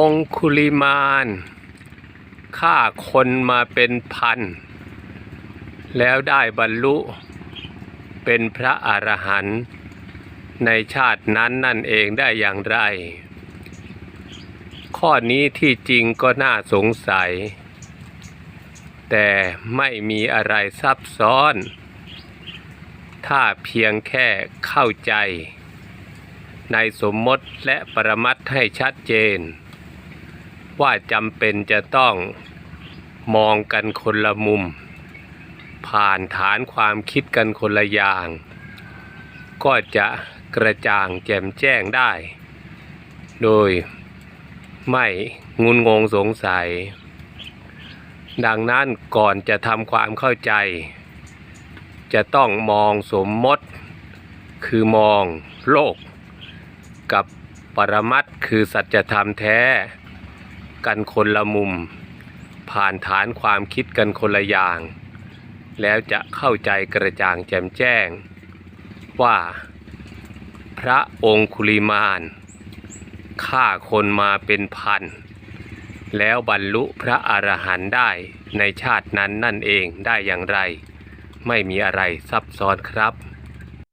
องคุลิมานฆ่าคนมาเป็นพัน แล้วได้บรรลุ เป็นพระอรหันต์ในชาตินั้นนั่นเองได้อย่างไร ข้อนี้ที่จริงก็น่าสงสัย แต่ไม่มีอะไรซับซ้อน ถ้าเพียงแค่เข้าใจ ในสมมติและปรมัตถ์ให้ชัดเจน ว่าจำเป็นจะต้องมองกันคนละมุม ผ่านฐานความคิดกันคนละอย่าง ก็จะกระจ่างแจ่มแจ้งได้ โดยไม่งุนงงสงสัย ดังนั้นก่อนจะทำความเข้าใจ จะต้องมองสมมติ คือมองโลก กับปรมัตถ์คือสัจธรรมแท้ กันคนละมุม ผ่านฐานความคิดกันคนละอย่าง แล้วจะเข้าใจกระจ่างแจ่มแจ้ง ว่า พระองคุลิมานฆ่าคนมาเป็นพัน แล้วบรรลุพระอรหันต์ได้ในชาตินั้นนั่นเองได้อย่างไร ไม่มีอะไรซับซ้อนครับ